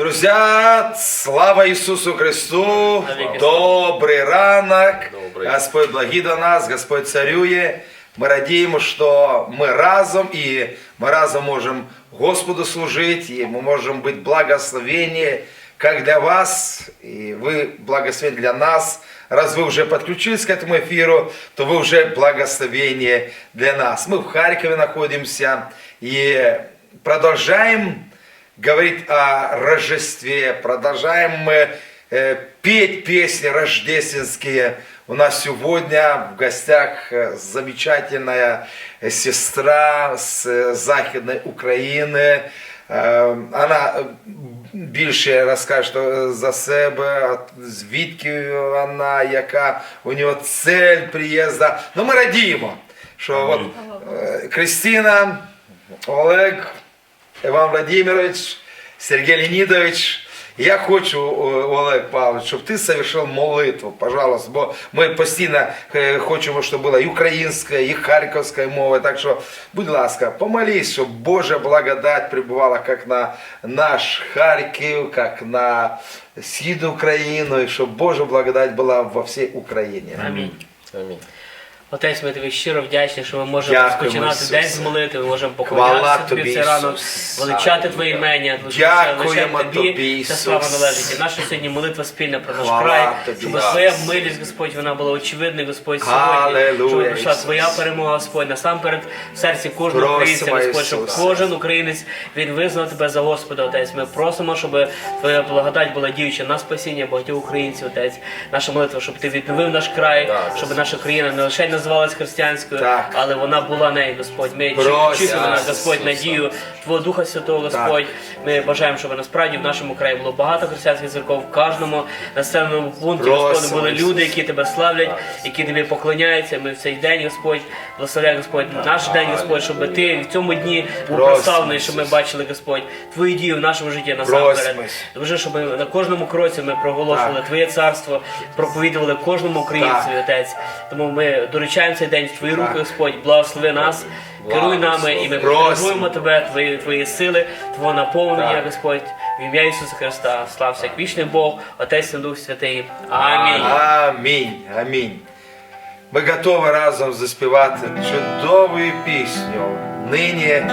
Друзья, слава Иисусу Христу! Навеки Добрый ранок! Добрый. Господь благи до нас, Господь царює. Мы радіємо, що ми разом, і ми разом можемо Господу служити, і ми можемо бути благословені, как для вас, и вы благословение для нас. Раз вы уже подключились к этому эфиру, то вы уже благословение для нас. Мы в Харькове находимся и продолжаем говорить о Рождестве, продолжаем мы э, петь песни рождественские. У нас сегодня в гостях э, замечательная э, сестра с э, Західної України. Е, Вона е, більше розкаже е, за себе, от звідки вона, яка у нього цель приїзду. Ну ми радіємо, що от е, Кристина, Олег, Іван Владимирович, Сергій Леонідович, я хочу, о, Олег Павлович, щоб ти совершив молитву, пожалуйста, бо ми постійно е, хочемо, щоб була і українська, і харківська мова. Так що, будь ласка, помолись, щоб Божа благодать прибувала як на наш Харків, як на схід України, і щоб Божа благодать була во всій Україні. Амінь. Амінь. Отець, ми тобі щиро вдячні, що ми можемо Дякуємо, розпочинати Ісусе. день з молитви, ми можемо Хвала поклонятися тобі, тобі цей ранок, Ісус. величати Твоє імення, тому Дякуємо лише тобі, Ця слава Ісус. належить. І наша сьогодні молитва спільна про наш Хвала край, тобі, щоб Ісус. Твоя милість, Господь, вона була очевидна, Господь, сьогодні, Алелуя, щоб прийшла Ісус. Твоя перемога, Господь, насамперед в серці кожного Просимо, українця, Господь, щоб кожен українець він визнав Тебе за Господа, Отець. Ми просимо, щоб Твоя благодать була діюча на спасіння багатьох українців, Отець. Наша молитва, щоб Ти відновив наш край, щоб наша країна не лише називалась християнською, Так. але вона була нею, Господь. Ми Просимо, очікуємо на Господь надію Твого Духа Святого, Господь. Ми бажаємо, щоб насправді в нашому краї було багато християнських церков, в кожному населеному пункті, Господи, були люди, які тебе славлять, які тобі поклоняються. Ми в цей день, Господь, благословляй, Господь, наш день, Господь, щоб ти в цьому дні був Просимо, представлений, щоб ми бачили, Господь, твої дії в нашому житті насамперед. Дуже, щоб ми на кожному кроці ми проголошували Так. Твоє царство, проповідували кожному українцеві, Так. Отець. Тому ми доручаємо цей день в Твої руки, Господь, благослови нас, керуй нами, і ми потребуємо Тебе, Твої, Твої сили, Твого наповнення. Господь, в ім'я Ісуса Христа. Слався як вічний Бог, Отець і Дух Святий. Амінь. Амінь. Амінь. Ми готові разом заспівати чудову пісню. Нині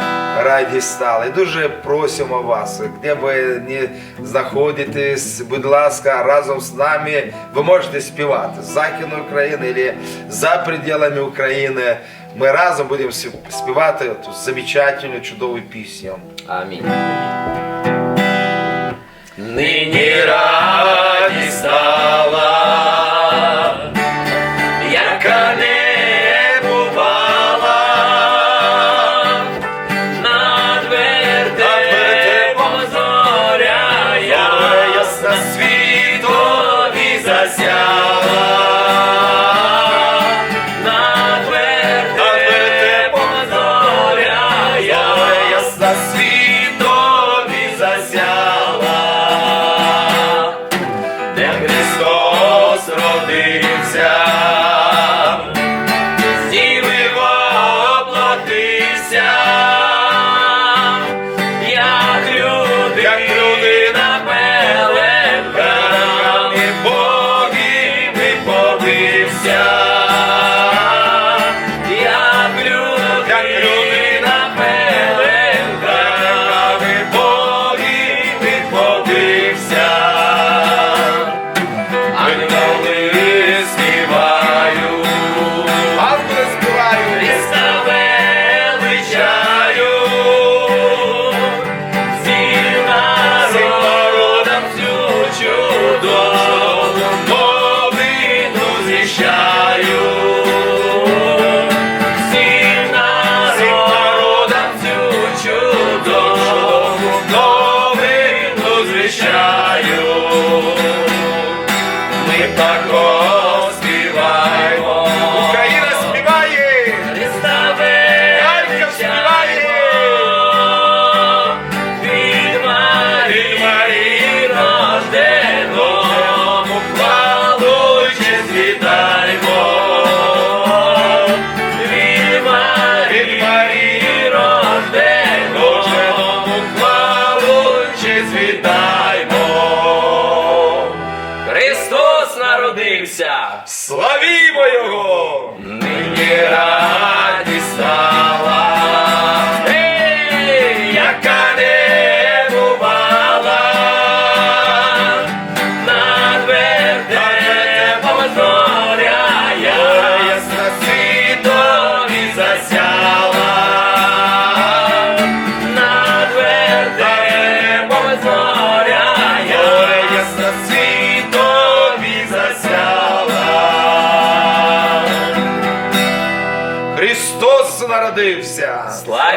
раді стали. Дуже просимо вас, де ви не знаходитесь, будь ласка, разом з нами ви можете співати з Західної України або за пределами України. Ми разом будемо співати цю замечательну чудову пісню. Амінь. Нині радість стала,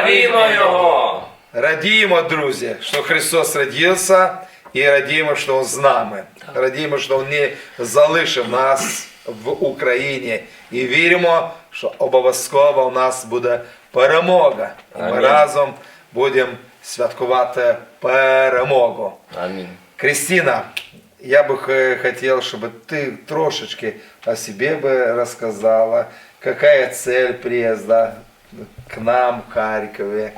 Славімо Його! Радіємо, друзі, що Христос родився, і радіємо, що Він з нами. Радіємо, що Він не залишив нас в Україні. І віримо, що обов'язково у нас буде перемога. І ми Амінь. разом будемо святкувати перемогу. Амінь. Кристина, я бы х- хотел, чтобы ты трошечки о себе бы рассказала, какая цель приезда к нам в Харькове,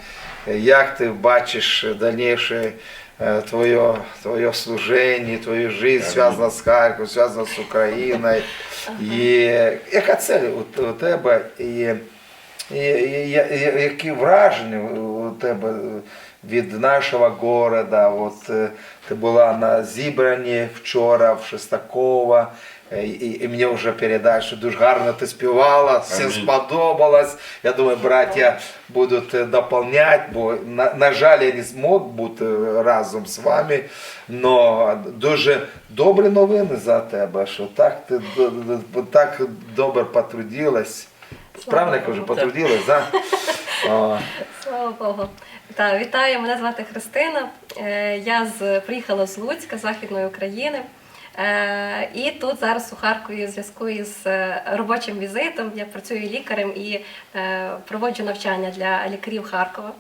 як ти бачиш дальнейшее э, твое, твое служение, твою жизнь, связано з Харковом, связано з Україною. І яка цель у, у тебе? І, і, і, я- я- які враження у тебе від нашого города? От е, ти була на зібранні вчора в Шестакова. Е, І, і мені вже передають, що дуже гарно ти співала, всім сподобалось. Я думаю, браття будуть е, доповняти, бо на, на жаль, я не змог бути разом з вами. Но дуже добрі новини за тебе, що так ти так добре потрудилась. Правильно я кажу, потрудилась, да? Слава Богу. Так, вітаю, мене звати Христина. Е, Я з, приїхала з Луцька, з Західної України. Е, І тут зараз у Харкові в зв'язку із е, робочим візитом я працюю лікарем і е, проводжу навчання для лікарів Харкова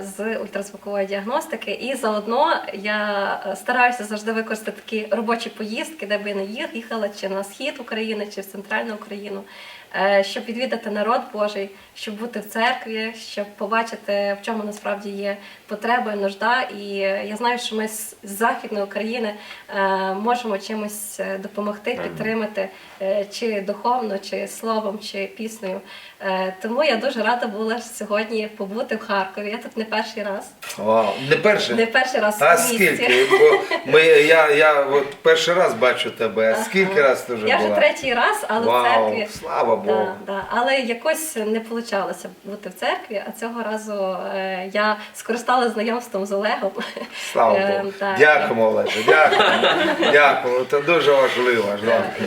з ультразвукової діагностики. І заодно я стараюся завжди використати такі робочі поїздки, де би я не їх- їхала чи на схід України, чи в центральну Україну, щоб відвідати народ Божий, щоб бути в церкві, щоб побачити, в чому насправді є потреба і нужда. І я знаю, що ми з західної України е, можемо чимось е, допомогти, підтримати е, чи духовно, чи словом, чи піснею. Е, Тому я дуже рада була сьогодні побути в Харкові. Я тут не перший раз. Вау, не перше. Не перший раз А в місті. скільки? Бо ми, я, я от перший раз бачу тебе. А скільки раз ти вже Я була? вже третій раз, але Вау, в церкві. слава Богу. Да, да. Але якось не вийшло бути в церкві, а цього разу е, я скористалася знайомством з Олегом. Слава Е, Богу. так. Дякуємо, Олеже, дякуємо. Дякуємо. Це дуже важливо.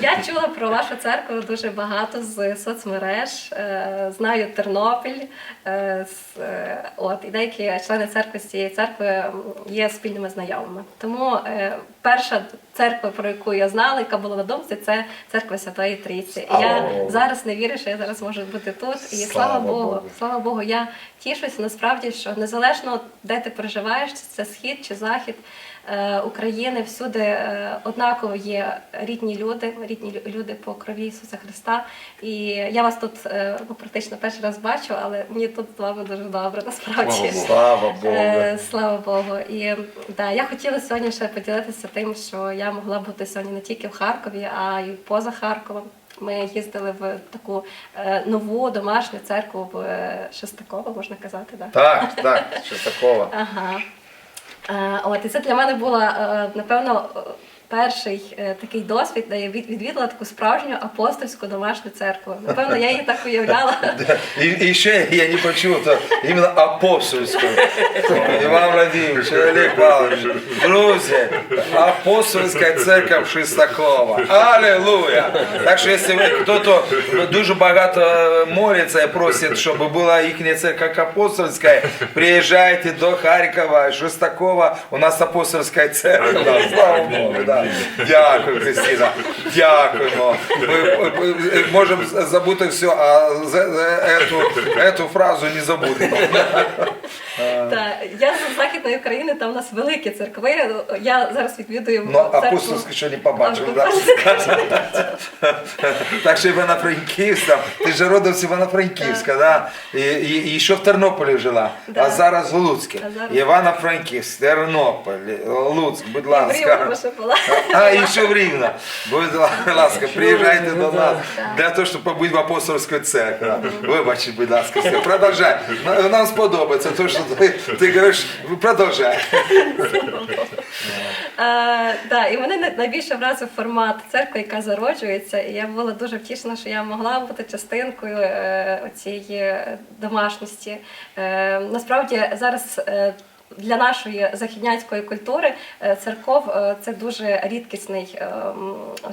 Я чула про вашу церкву дуже багато з соцмереж. Е, Знаю Тернопіль. е, е, От і деякі члени церкви з цієї церкви є спільними знайомими. Тому перша церква, про яку я знала, яка була на думці, це церква Святої Трійці. І я зараз не вірю, що я зараз можу бути тут. І Слава слава Богу, Богу. слава Богу, я тішуся насправді, що незалежно де ти проживаєш, чи це схід чи захід України, всюди е, однаково є рідні люди, рідні лю- люди по крові Ісуса Христа. І я вас тут е, ну, практично перший раз бачу, але мені тут з вами дуже добре, насправді. Слава Богу. Е, Слава Богу. І да, я хотіла сьогодні ще поділитися тим, що я могла бути сьогодні не тільки в Харкові, а й поза Харковом. Ми їздили в таку е, нову домашню церкву в е, Шестаково, можна казати, да? Так, так, що такого. Ага. Е, От, і це для мене було, е, напевно, перший е, такий досвід, де я відвідала таку справжню апостольську домашню церкву. Напевно, я її так уявляла. І, і ще я не почув, то іменно апостольську. Іван Владимирович, Олег Павлович, друзі, апостольська церковь Шестакова. Аллилуйя! Так що, якщо ви хто-то дуже багато молиться і просить, щоб була їхня церковь як апостольська, приїжджайте до Харкова, Шестакова, у нас апостольська церква. Слава Богу, да. Дякую, Кристина. Дякуємо. Ми, ми- можемо забути все, а за эту, эту фразу не забудемо. А, я з західної України, там у нас великі церкви. Я зараз відвідую Ну, апостольську ще не побачив. Так. Так що Івано-Франківськ, там, ти ж родом з Івано-Франківська, да? І, ще в Тернополі жила, а зараз в Луцьке. Івано-Франківськ, Тернополь, Луцьк, будь ласка. А, і ще в Рівно. Будь ласка, приїжджайте до нас для того, щоб побути в апостольській церкві. Вибачте, будь ласка, все, продовжай. Нам- сподобається що ти, говоришь, говориш, продовжай. Е, і мене най- найбільше вразив формат церкви, яка зароджується. І я була дуже втішена, що я могла бути частинкою е, цієї е, домашності. Е, насправді зараз. Для нашої західняцької культури е, церков е, це дуже рідкісний е,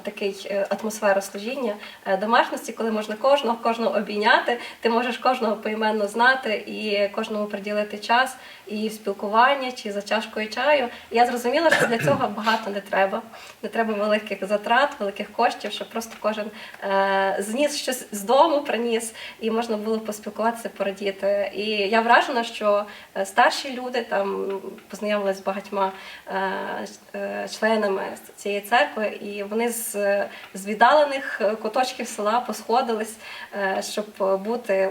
такий атмосфера служіння домашності, коли можна кожного кожного обійняти. Ти можеш кожного поіменно знати і кожному приділити час і в спілкування чи за чашкою чаю. І я зрозуміла, що для цього багато не треба. Не треба великих затрат, великих коштів, щоб просто кожен е, зніс щось з дому, приніс, і можна було поспілкуватися, порадіти. І я вражена, що е, старші люди там познайомилися з багатьма е, е, членами цієї церкви, і вони з, з віддалених куточків села посходились, е, щоб бути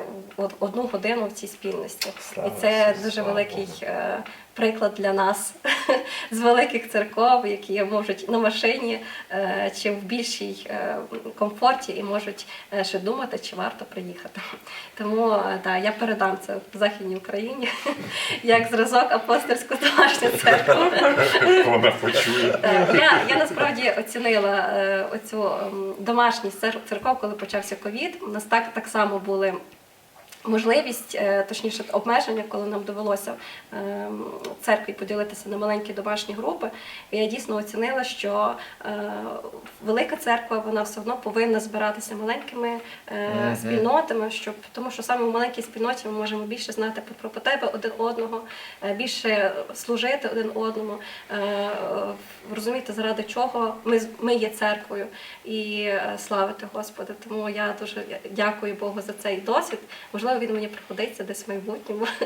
одну годину в цій спільності. І це дуже великий е, приклад для нас з великих церков, які можуть на машині е, чи в більшій е, комфорті і можуть ще думати, чи варто приїхати. Тому да, я передам це в Західній Україні як зразок апостольську домашню церкву. Вона почує. Я, я насправді оцінила оцю ем, домашність церков, коли почався ковід. У нас так, так само були. Можливість, е, точніше, обмеження, коли нам довелося ем, церкві поділитися на маленькі домашні групи, я дійсно оцінила, що е, велика церква вона все одно повинна збиратися маленькими е, спільнотами, щоб тому, що саме в маленькій спільноті ми можемо більше знати про потреби один одного, е, більше служити один одному, е, е, розуміти, заради чого ми, ми є церквою і е, славити Господа. Тому я дуже дякую Богу за цей досвід. Можливо, він мені пригодиться десь в майбутньому.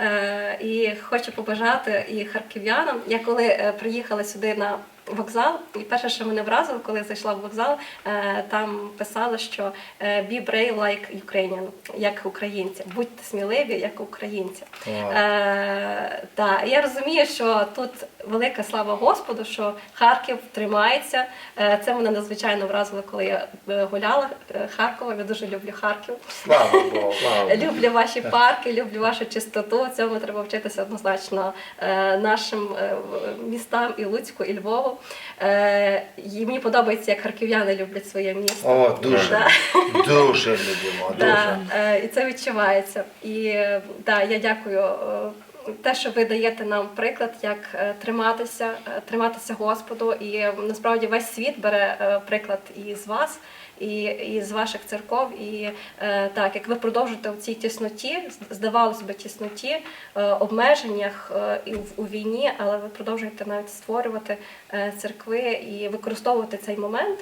Е, І хочу побажати і харків'янам. Я коли е, приїхала сюди на вокзал, і перше, що мене вразило, коли я зайшла в вокзал, е, там писало, що be brave like Ukrainian, як українці, будьте сміливі, як українці. Е, та, я розумію, що тут велика слава Господу, що Харків тримається. Е, це мене надзвичайно вразило, коли я е, гуляла е, Харковом. Я дуже люблю Харків. Слава Богу. Люблю ваші парки, люблю вашу чистоту. Цьому треба вчитися однозначно нашим містам і Луцьку, і Львову. І мені подобається, як харків'яни люблять своє місто. О, дуже, Да. дуже любимо, дуже. Да, і це відчувається. І да, я дякую. Те, що ви даєте нам приклад, як е, триматися, е, триматися Господу, і насправді весь світ бере е, приклад і з вас, і, і з ваших церков. І так, як ви продовжуєте в цій тісноті, здавалось би, тісноті, обмеженнях і в- у війні, але ви продовжуєте навіть створювати церкви і використовувати цей момент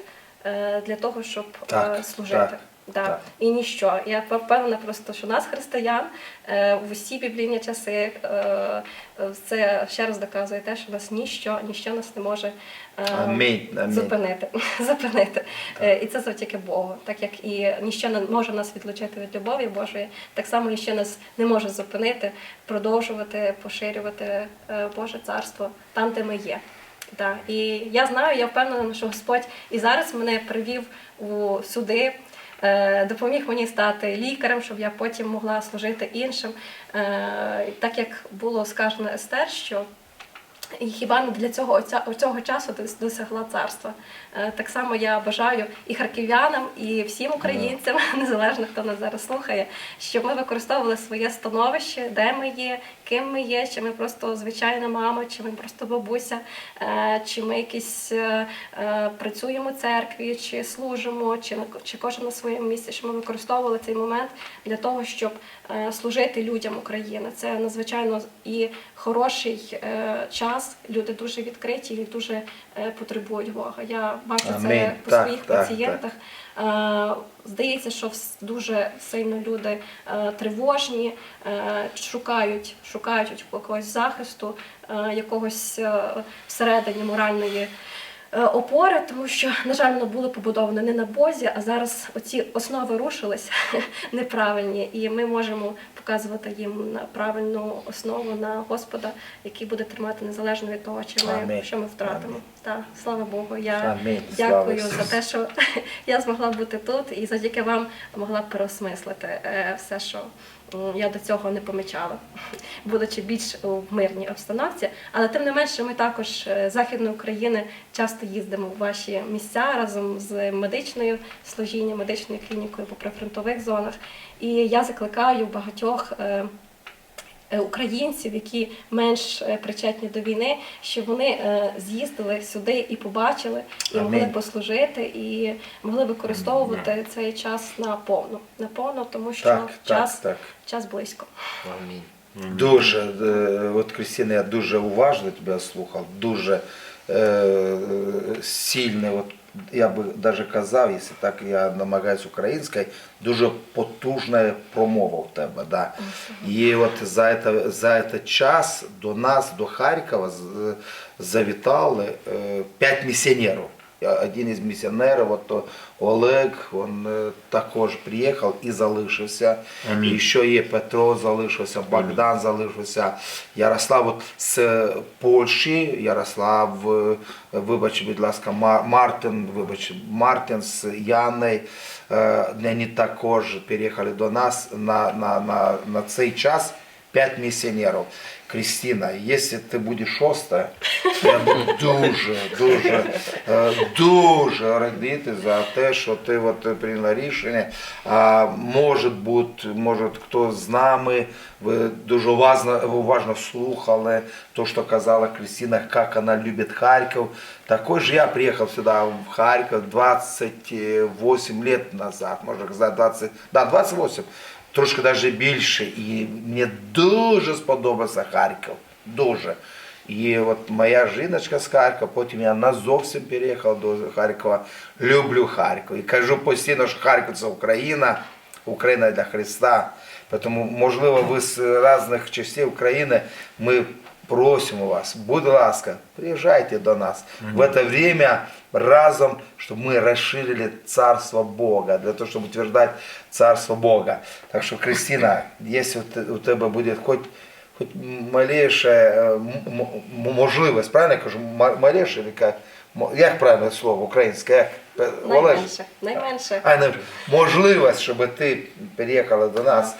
для того, щоб Так, служити. так. Да. Так. І ніщо. Я впевнена просто, що нас, християн, е, в усі біблійні часи, е, це ще раз доказує те, що нас ніщо, ніщо нас не може е, Амінь, амінь. зупинити. зупинити. Е, І це завдяки Богу. Так як і ніщо не може нас відлучити від любові Божої, так само ніщо нас не може зупинити, продовжувати, поширювати Боже царство там, де ми є. Да. І я знаю, я впевнена, що Господь і зараз мене привів у сюди. Е, Допоміг мені стати лікарем, щоб я потім могла служити іншим. Е, Так як було сказано Естер, що хіба не для цього цього часу досягла царства. Е, Так само я бажаю і харків'янам, і всім українцям, незалежно хто нас зараз слухає, щоб ми використовували своє становище, де ми є, ким ми є, чи ми просто звичайна мама, чи ми просто бабуся, е, чи ми якісь е, працюємо в церкві, чи служимо, чи, чи кожен на своєму місці, щоб ми використовували цей момент для того, щоб служити людям України. Це надзвичайно і хороший час. Люди дуже відкриті і дуже потребують Бога. Я бачу це по Так, своїх так, пацієнтах. Так. Здається, що дуже сильно люди е, тривожні, е, шукають, шукають якогось захисту, е, якогось е, всередині моральної е, опори, тому що, на жаль, воно було побудоване не на Бозі, а зараз оці основи рушились неправильні, і ми можемо показувати їм на правильну основу на Господа, який буде тримати незалежно від того, чи ми Амінь. що ми втратимо. Амінь. Так, слава Богу. Я Амінь. дякую Слава за те, що я змогла бути тут, і завдяки вам могла переосмислити е, все, що я до цього не помічала, будучи більш у мирній обстановці. Але тим не менше, ми також е, з західної України часто їздимо в ваші місця разом з медичною служінням, медичною клінікою по прифронтових зонах. І я закликаю багатьох. Е, Українців, які менш е, причетні до війни, щоб вони е, з'їздили сюди і побачили, і могли послужити, і могли використовувати цей час на повну, на повну, тому що Так, час, так, так. час близько. Дуже, е, от Крістіна, я дуже уважно тебе слухав, дуже е, сильне, от, я би навіть казав, якщо так я намагаюся українською, дуже потужна промова в тебе. Да. І от за це, за це час до нас, до Харкова, завітали е, п'ять місіонерів. Я- Один із місіонерів, от то Олег, він е, також приїхав і залишився. Амінь. І ще є Петро залишився, Богдан залишився, Ярослав от з Польщі, Ярослав, е, вибач, будь ласка, Мартин, вибач, Мартин з е, вони також переїхали до нас на, на, на, на цей час. П'ять місіонерів. Крістіна, якщо ти будеш шоста, я буду дуже, дуже, е, дуже радіти за те, що ти от прийняла рішення. А, може бути, може хто з нами, ви дуже уважно, уважно слухали то, що казала Крістіна, як вона любить Харків. Також я приїхав сюди в Харків 28 лет назад, можна сказати, 20, да, 28 Трошки навіть більше. І мені дуже сподобався Харків. Дуже. І от моя жіночка з Харкова, потім я назовсім переїхав до Харкова. Люблю Харків. І кажу постійно, що Харків це Україна, Україна для Христа. Тому, можливо, ви з різних частин України ми просимо вас, будь ласка, приезжайте до нас в это время разом, чтобы мы расширили Царство Бога, для того, чтобы утверждать Царство Бога. Так что, Кристина, если у те- у тебя будет хоть Хоч малейшая е, м- м- можливість, правильно я кажу, Ма- малейшая, или як, Мо- як правильне слово українське, як? Пе- Олеж? Найменше, найменше. А, не, можливість, щоб ти переїхала до нас.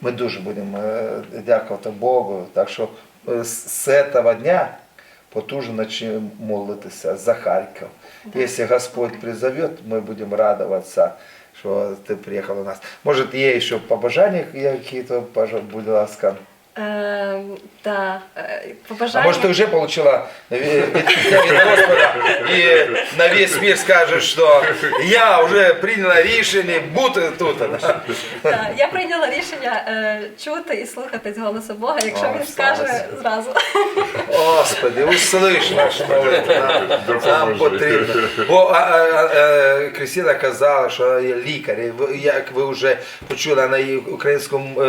Ми дуже будемо е, дякувати Богу. Так що е, з з дня потуже начнем молитися за Харьков. Да. Если Господь призовет, мы будем радоваться, що ты приїхала у нас. Може, є побожания побажання якісь, пожалуйста, будь ласка. Е, та, е, А побажання. может, ты уже получила Господа і на весь мир скажеш, що я вже прийняла рішення бути тут. Да? Я прийняла рішення е, чути і слухатись голосу Бога, якщо О, він слава скаже зразу. Господи, услиш наш. Нам, нам потрібно. Бо а, а, а, е, Кристина казала, що є лікар. І ви- Як ви вже почули, вона і українську е,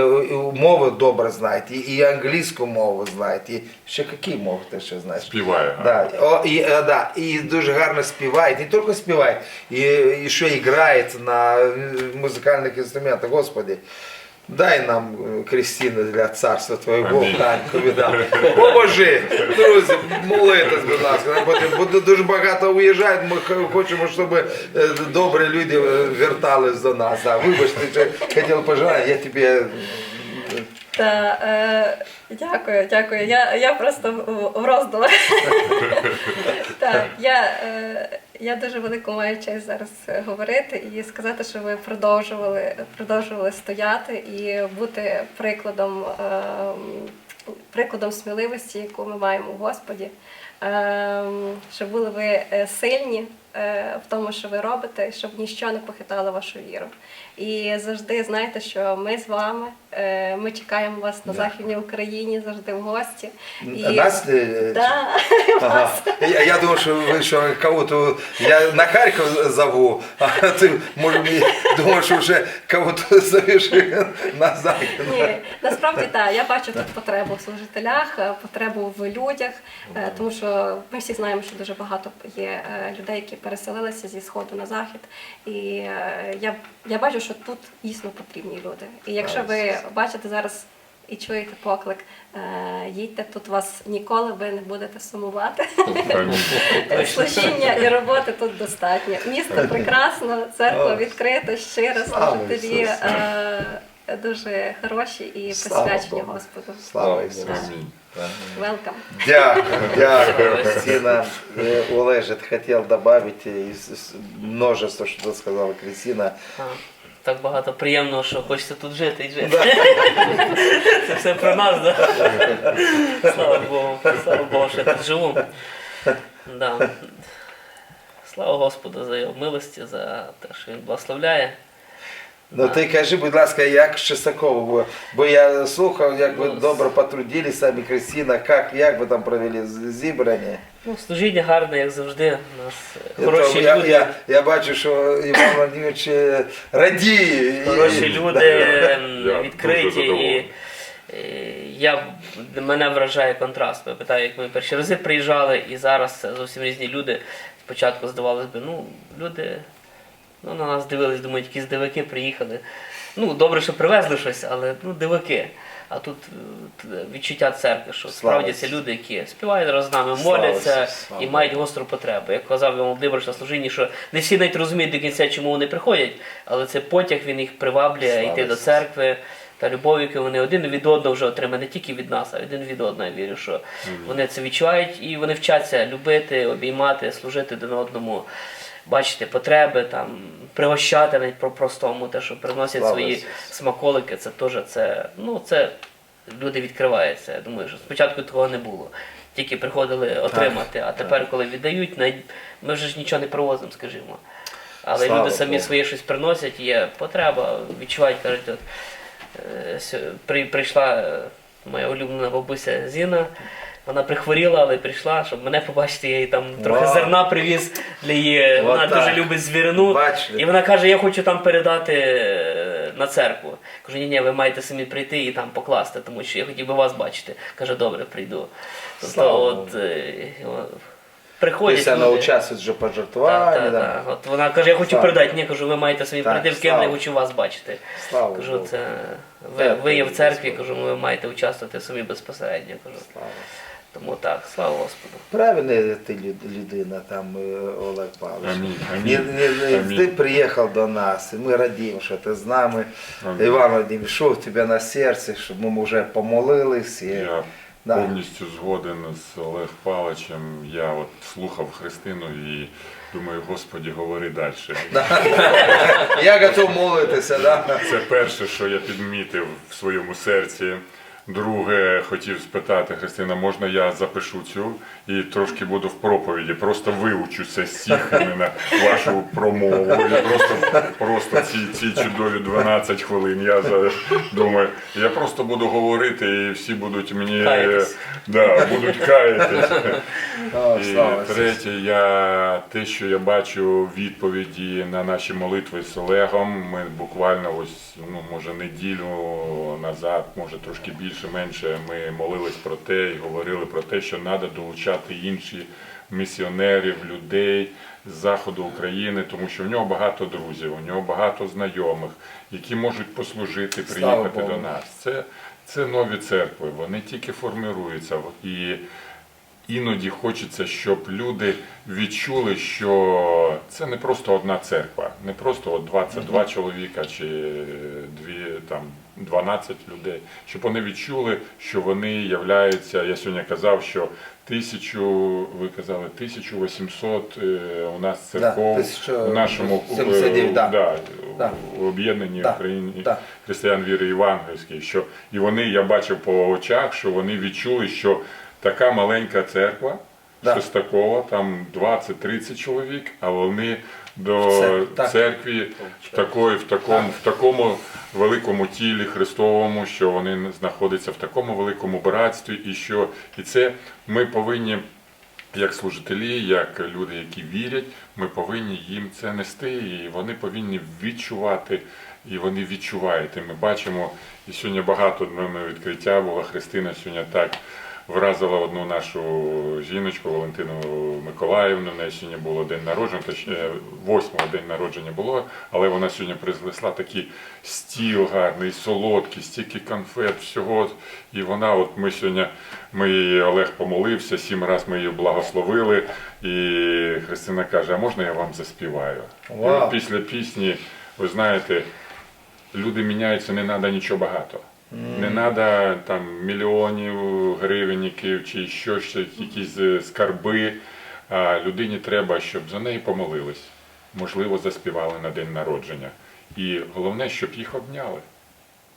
мову добре знає, і, і англійську мову знає, і ще які мови ти ще знаєш? Співає. Да, о, і, е, да, і дуже гарно співає, не тільки співає, і, і ще і грає на е, музикальних інструментах. Господи, дай нам е, Крістіну для царства Твоєго Амінь. Да. Поможи, друзі, молитесь, будь ласка. Бо дуже багато уїжджають, ми х- хочемо, щоб е, добрі люди е, вертались до нас. Да. Вибачте, що хотів пожелати, я тобі е, Та, е, дякую, дякую. Я, я просто в, роздумах. так, я, е, я дуже велику маю честь зараз говорити і сказати, що ви продовжували, продовжували стояти і бути прикладом, е, прикладом сміливості, яку ми маємо в Господі. Е, щоб були ви е, сильні в тому, що ви робите, щоб ніщо не похитало вашу віру. І завжди знайте, що ми з вами. е, Ми чекаємо вас на Да. Західній Україні завжди в гості. І... нас е, Да. Ага. Я, я думал, что вы что, кого-то... Я на Харьков зову, а ты, может быть, думаешь, что уже кого-то зовешь на Захід. Ні, насправді так. Я бачу тут потребу в служителях, е, потребу в людях, е, тому що ми всі знаємо, що дуже багато є е, людей, які переселилися зі сходу на захід. І е, я, я бачу, що тут дійсно потрібні люди. І якщо ви бачите зараз. І чуєте поклик, е, їдьте тут вас ніколи ви не будете сумувати. Служіння і роботи тут достатньо. Місто прекрасно, церква відкрита, щира, служителі е, дуже хороші і Слава посвячені Богу. Господу. Слава Ісусу. Амінь. Велкам. Дякую, дякую, Кристина. Э, Олежит хотел добавить из из множества, что сказала Кристина. А, Так багато приємного, що хочеться тут жити і жити. Це все про нас, да? Слава Богу, слава Богу, що я тут живу. Да. Слава Господу за його милості, за те, що він благословляє. Ну ти кажи, будь ласка, як Шестаково було? Бо я слухав, як ви Ну, добре потрудились самі Кристина, як, як ви там провели зібрання? Ну, служіння гарне, як завжди. У нас е, Я, хороші я, люди. я, я бачу, що Іван Владимирович е, радіє. І- Хороші люди, ем, Я відкриті. дуже І, і я, мене вражає контраст. Пам'ятаю, як ми перші рази приїжджали, і зараз зовсім різні люди. Спочатку здавалось би, ну, люди ну, на нас дивились, думають, якісь дивики приїхали. Ну, добре, що привезли щось, але ну, дивики. А тут е, відчуття церкви, що Слава справді це люди, які співають разом з нами, Слава моляться слава і мають гостру потребу. Як казав Володимир на служінні, що не всі навіть розуміють до кінця, чому вони приходять, але це потяг він їх приваблює Слава йти до церкви. Та любов, яку вони один від одного вже отримали, не тільки від нас, а один від одного. Я вірю, що вони це відчувають і вони вчаться любити, обіймати, служити один одному, бачити потреби, там, пригощати навіть по простому, те, що приносять Слава свої Ісусу. смаколики, це теж це, ну, це люди відкриваються. Я думаю, що спочатку такого не було. Тільки приходили отримати, а тепер, коли віддають, навіть- ми вже ж нічого не привозимо, скажімо. Але Слава люди самі Богу. своє щось приносять, є потреба, відчувають, кажуть, от, прийшла е, моя улюблена бабуся Зіна. Вона прихворіла, але прийшла, щоб мене побачити, я їй там трохи Вау. зерна привіз для її. Вот Вона так. дуже любить звірину. Бачите? І вона каже, я хочу там передати е, на церкву. Кажу, ні, ні, ви маєте самі прийти і там покласти, тому що я хотів би вас бачити. Каже, добре, прийду. Тобто, от е, приходять. Вона люди. участвує вже Так, пожертвуванні. так, да. так. От вона каже, я хочу Слава. передати. Ні, кажу, ви маєте Так, прийти в Київ, я хочу вас бачити. Слава Кажу, Богу. це ви, ви є в церкві, кажу, ви маєте участвувати самі безпосередньо. Кажу. Слава. Тому так, слава Господу. Правильна ти людина, там е, Олег Павлович. Амінь, амінь. не, не, Амінь. Ти приїхав до нас, і ми радіємо, що ти з нами. Амінь. Іван Владимирович, що в тебе на серці, щоб ми вже помолились. І... Я Да. повністю згоден з Олег Павловичем. Я от слухав Христину і думаю, Господі, говори далі. Я готов молитися, да? Це перше, що я підмітив в своєму серці. Друге, хотів спитати, Христина, можна я запишу цю і трошки буду в проповіді, просто вивчуся з стихами на вашу промову. І просто, просто ці, ці чудові 12 хвилин. Я за- думаю, я просто буду говорити, і всі будуть мені да, будуть каятись. І третє, я те, що я бачу відповіді на наші молитви з Олегом. Ми буквально ось ну може неділю назад, може трошки більше, менше. Ми молились про те і говорили про те, що треба долучати інші місіонерів, людей з заходу України, тому що в нього багато друзів, у нього багато знайомих, які можуть послужити, приїхати до нас. Це, це нові церкви, вони тільки формируються і. Іноді хочеться, щоб люди відчули, що це не просто одна церква, не просто от 22 чоловіка чи дві там 12 людей, щоб вони відчули, що вони являються. Я сьогодні казав, що тисячу, ви казали, 1800 е, у нас церков 1000, в нашому е, 79, да. да, Да. об'єднанні Да. Україні Да. християн віри євангельської, що і вони, я бачив по очах, що вони відчули, що така маленька церква, Да. щось такого, там 20-30 чоловік, а вони до Це- так. церкві в, такої, в, такому, в такому великому тілі Христовому, що вони знаходяться в такому великому братстві, і що і це ми повинні як служителі, як люди, які вірять, ми повинні їм це нести, і вони повинні відчувати, і вони відчувають. І ми бачимо, і сьогодні багато в відкриття була Христина сьогодні так вразила одну нашу жіночку Валентину Миколаївну. В неї сьогодні було день народження, точніше, восьмого день народження було, але вона сьогодні принесла такий стіл гарний, солодкий, стільки конфет, всього. І вона, от ми сьогодні, ми її, Олег помолився, сім разів ми її благословили. І Христина каже: а можна я вам заспіваю? Вау. І після пісні, ви знаєте, люди міняються, не треба нічого багато. Не треба там мільйонів гривенників чи що, якісь е, скарби. А людині треба, щоб за неї помолились, можливо, заспівали на день народження. І головне, щоб їх обняли.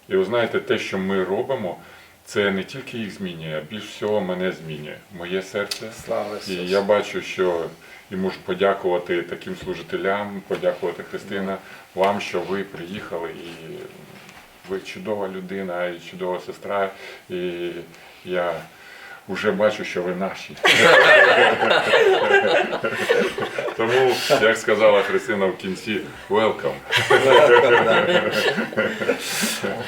І ви знаєте, те, що ми робимо, це не тільки їх змінює, а більш всього мене змінює. Моє серце. Слава І я бачу, що і можу подякувати таким служителям, подякувати Христина, вам, що ви приїхали і ви чудова людина і чудова сестра. І я вже бачу, що ви наші. Тому, як сказала Христина в кінці, welcome.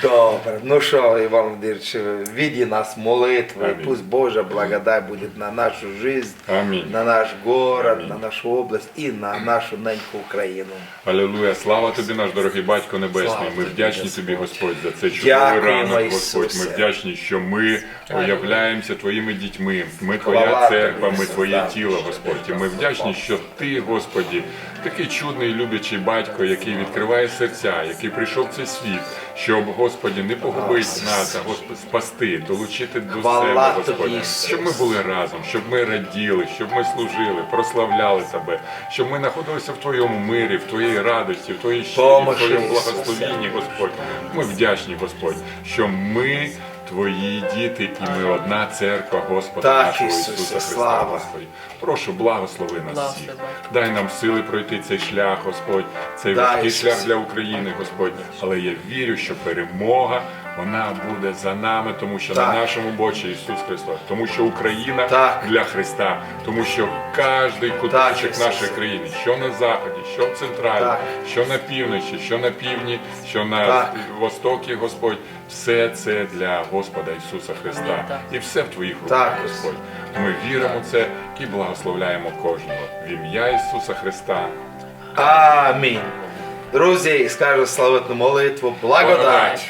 Добре. Ну що, Іван Володимирович, види нас молитвы. Аминь. Пусть Божья благодать будет на нашу жизнь, Амінь. на наш город, Аминь. на нашу область і на нашу неньку Україну. Алілуя, слава тобі, наш дорогий батько небесний. Слава Ми тобі, вдячні Господь. тобі, Господь, за цей чудовий ранок, Господь. Ми вдячні, що ми являємося твоїми дітьми. Ми Хвала твоя церква, тобі, ми твоє да. тіло, Господь. І ми вдячні, що ти, Господі, такий чудний, люблячий батько, який відкриває серця, який прийшов в цей світ, щоб, Господі, не погубити нас, а Господь спасти, долучити до себе, Господи. Щоб ми були разом, щоб ми раділи, щоб ми служили, прославляли тебе, щоб ми знаходилися в твоєму мирі, в твоїй радості, в твоїй щирі, в твоєму благословінні, Господь. Ми вдячні, Господь, що ми твої діти, і ми одна церква Господа Так, нашого Ісусе, Ісуса Христа, слава. Господь. Прошу, благослови нас всіх. Дай нам сили пройти цей шлях, Господь, цей важкий шлях для України, Господь. Але я вірю, що перемога вона буде за нами, тому що Так. на нашому бочі Ісус Христос, тому що Україна Так. для Христа, тому що кожний куточок нашої країни, що на заході, що в централі, Так. що на півночі, що на півдні, що на Так. востокі, Господь, все це для Господа Ісуса Христа. Так. І все в твоїх руках, Так. Господь. Ми віримо в це і благословляємо кожного в ім'я Ісуса Христа. Амінь. Друзі, скажу славетну молитву, благодать